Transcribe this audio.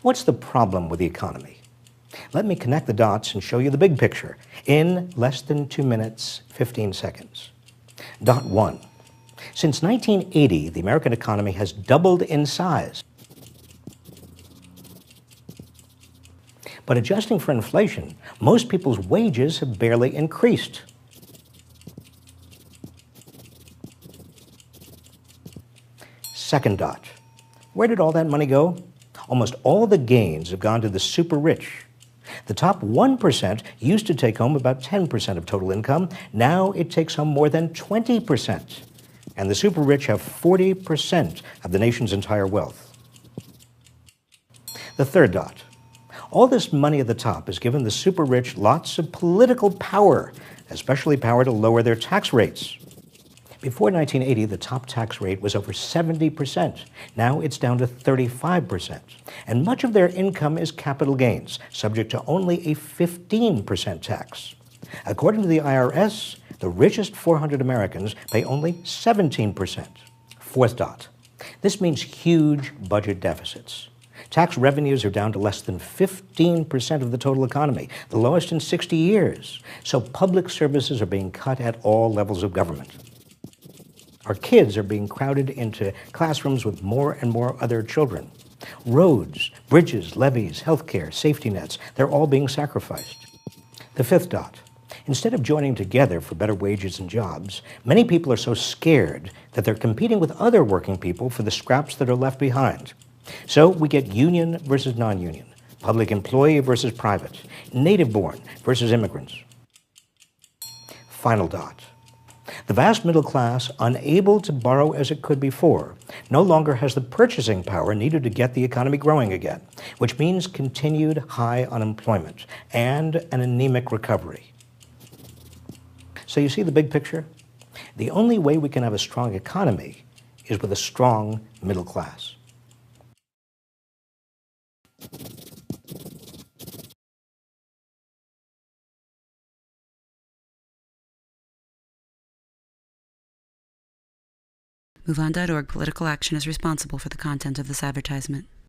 What's the problem with the economy? Let me connect the dots and show you the big picture in less than two minutes, 15 seconds. Dot one. Since 1980, the American economy has doubled in size. But adjusting for inflation, most people's wages have barely increased. Second dot. Where did all that money go? Almost all the gains have gone to the super rich. The top 1% used to take home about 10% of total income. Now it takes home more than 20%. And the super rich have 40% of the nation's entire wealth. The third dot. All this money at the top has given the super rich lots of political power, especially power to lower their tax rates. Before 1980, the top tax rate was over 70%. Now it's down to 35%. And much of their income is capital gains, subject to only a 15% tax. According to the IRS, the richest 400 Americans pay only 17%. Fourth dot. This means huge budget deficits. Tax revenues are down to less than 15% of the total economy, the lowest in 60 years. So public services are being cut at all levels of government. Our kids are being crowded into classrooms with more and more other children. Roads, bridges, levees, healthcare, safety nets, they're all being sacrificed. The fifth dot. Instead of joining together for better wages and jobs, many people are so scared that they're competing with other working people for the scraps that are left behind. So we get union versus non-union, public employee versus private, native born versus immigrants. Final dot. The vast middle class, unable to borrow as it could before, no longer has the purchasing power needed to get the economy growing again, which means continued high unemployment and an anemic recovery. So you see the big picture? The only way we can have a strong economy is with a strong middle class. MoveOn.org political action is responsible for the content of this advertisement.